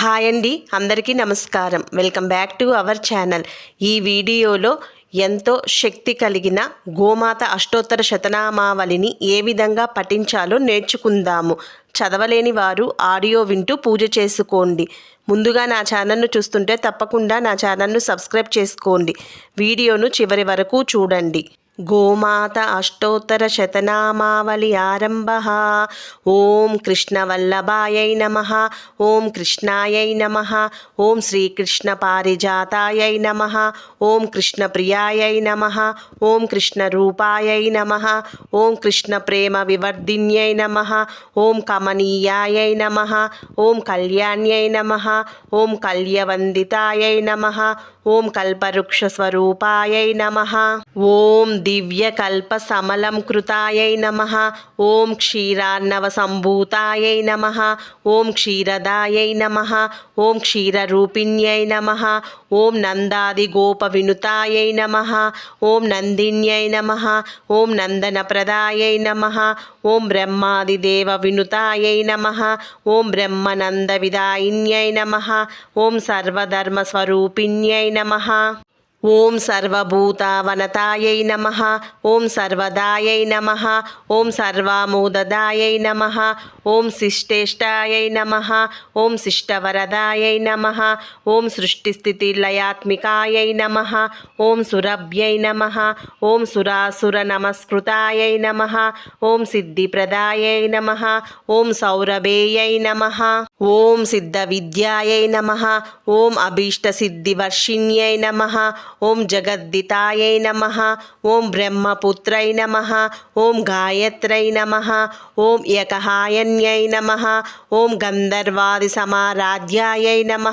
Hi అండి అందరికీ నమస్కారం. Welcome back to our channel ఈ వీడియోలో ఎంతో శక్తి కలిగిన గోమాత అష్టోత్తర శతనామావళిని ఏ విధంగా పఠించాలో నేర్చుకుందాము. చదవలేని వారు ఆడియో వింటూ పూజ చేసుకోండి. ముందుగా నా ఛానల్ను చూస్తుంటే తప్పకుండా నా ఛానల్ను సబ్స్క్రైబ్ చేసుకోండి. వీడియోను చివరి వరకు చూడండి. గోమాత అష్టోత్తర శతనామావళి ఆరంభ ఓం కృష్ణవల్లభాయై నమ ఓం కృష్ణాయై నమ ఓం శ్రీకృష్ణ పారిజాతాయై నమ ఓం కృష్ణ కృష్ణప్రియాయై నమ ఓం కృష్ణ కృష్ణరూపాయై నమ ఓం కృష్ణ ప్రేమ వివర్ధిన్యై నమ ఓం కమనీయాయై నమ ఓం కళ్యాణ్యై నమ ఓం కల్యవందితాయై నమ ఓం కల్పవృక్షస్వరూపాయై నమ ఓం దివ్యకల్పసమలం కృతాయై నమ. ఓం క్షీరార్ణవ సంభూతాయై నమ. ఓం క్షీరదాయై నమ. ఓం క్షీరరూపిణ్యై నమ. ఓం నందాది గోప వినుతాయై నమ. ఓం నందిన్యై నమ. ఓం నందనప్రదాయై నమ. ఓం బ్రహ్మాదిదేవ వినుతాయై నమ. ఓం బ్రహ్మనంద విదాయిన్యై నమ. ఓం సర్వధర్మస్వరూపిణ్యై నమ. ఓం సర్వభూతావనతాయై నమ. ఓం సర్వదాయై నమ. ఓం సర్వామోదదాయై నమ. ఓం శిష్టేష్టాయై నమ. ఓం శిష్టవరదాయై నమ. ఓం సృష్టిస్థితిలయాత్మికాయై నమ. ఓం సురభ్యై నమ. ఓం సురాసుర నమస్కృతాయై నమ. ఓం సిద్ధిప్రదాయై నమ. ఓం సౌరభేయై నమ. ఓం సిద్ధ విద్యాయై నమ ఓం అభీష్ట సిద్ధి వర్షిణ్యై నమ ఓం జగద్దితాయై నమ ఓం బ్రహ్మపుత్రై నమ ఓం గాయత్రై నమ ఓం యకహాయన్యై నమ ఓం గంధర్వాది సమారాధ్యాయై నమ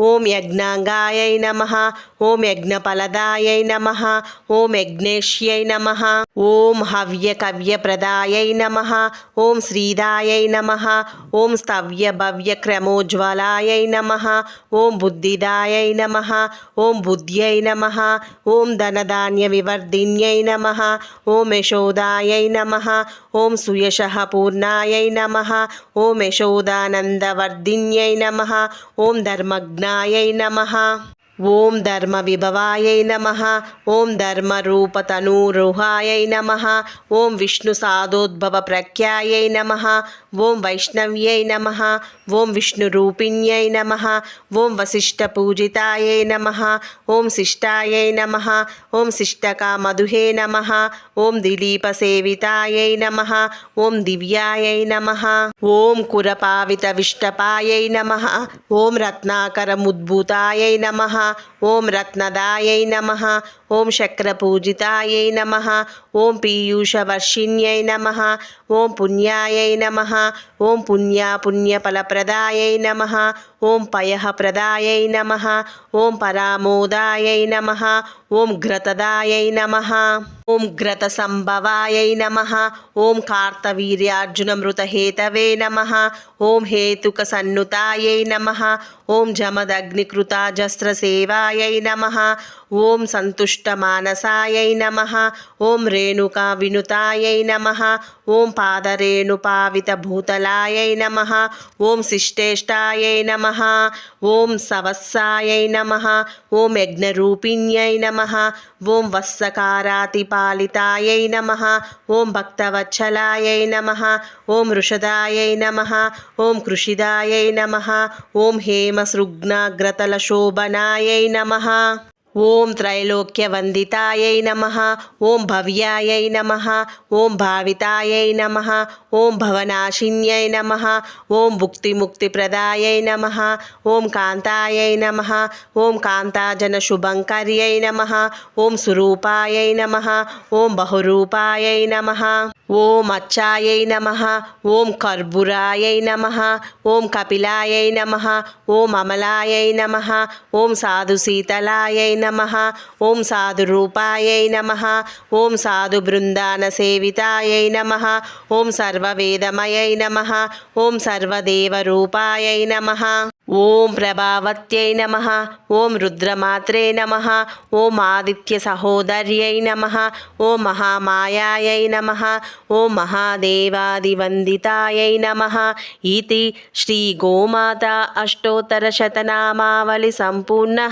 ఓం యజ్ఞాంగాయై నమ ఓం యజ్ఞఫలదాయై నమ ఓం యజ్ఞేష్యై నమ ఓం హవ్య హవ్యకవ్యప్రదాయై నమ ఓం శ్రీదాయై నమ ఓం స్తవ్యభవ్యక్రమోజ్వలాయై నమ ఓం బుద్ధిదాయై నమ ఓం బుద్ధ్యై నమ ఓం ధనధాన్య వివర్ధిన్యై నమ ఓం యశోదాయై నమ ఓం సుయశ పూర్ణాయై నమ ఓం యశోదానందవర్ధిన్యై నమ ఓం ధర్మజ్ఞాయై నమ ఓం ధర్మ విభవాయై నమ ఓం ధర్మరూపతనూరుహాయై నమ ఓం విష్ణు సాధోద్భవ ప్రఖ్యాయై నమ ఓం వైష్ణవ్యై నమ ఓం విష్ణురూపిణ్యై నమ ఓం వశిష్ట పూజితాయై నమ ఓం శిష్టాయై నమ ఓం శిష్టకామధుహే నమ ఓం దిలీపసేవితాయై నమ ఓం దివ్యాయై నమ ఓం కురపావిత విష్టపాయై నమ ఓం రత్నాకరముద్భూతాయై నమ ఓం రత్నదాయై నమ. ఓం శక్రపూజితాయై నమ ఓం పీయూషవర్షిణ్యై నమ ఓం పుణ్యాయై నమ ఓం పుణ్యాపుణ్యఫలప్రదాయై నమ ఓం పయఃప్రదాయై నమ ఓం పరామోదాయై నమ ఓం గ్రతదాయై నమ ఓం గ్రత సంభవాయై నమ ఓం కార్తవీర్యార్జునమృతహేతవే నమ ఓం హేతుక సన్నుతాయై నమ ఓం జమదగ్నికృతాజస్త్రసేవాయై నమ ఓం సంతుష్టమానసాయై నమ ఓం రేణుకా వినుతాయై నమ ఓం పాదరేణుపావితభూతలాయై నమ ఓం శిష్టేష్టాయై నమ ఓం సవస్సాయై నమ ఓం యజ్ఞరూపిణ్యై నమ ఓం వత్సకారాతిపాలితాయై నమ ఓం భక్తవత్సలాయై నమ ఓం ఋషదాయై నమ ఓం కృషిదాయై నమ ఓం హేమసృగ్నాగ్రతలశోభనాయై నమ ఓం త్రైలోక్యవందితాయై నమ ఓం భవ్యాయై నమ ఓం భావితాయై నమ ఓం భవనాశిన్యై నమ ఓం భుక్తిముక్తిప్రదాయై నమ ఓం కాంతాయై నమ ఓం కాంతాజనశుభంకర్యై నమ ఓం సురూపాయై నమ ఓం బహురూపాయై నమ ఓం అచ్చాయై నమ ఓం కర్బురాయై నమ ఓం కపిలాయై నమ ఓం అమలాయై నమ ఓం సాధుశీతలాయై నమ నమ. ఓం సాధు రూపాయై నమ. ఓం సాధు బృందాన సేవితాయై నమ. ఓం సర్వవేదమయై నమ. ఓం సర్వదేవరూపాయై నమ. ఓం ప్రభావత్యై నమ. ఓం రుద్రమాత్రే నమ. ఓం ఆదిత్య సహోదర్యై నమ. ఓం మహామాయాయై నమ. ఓం మహాదేవాదివందితాయై నమ. ఇది శ్రీ గోమాత అష్టోత్తర శతనామావళి సంపూర్ణ.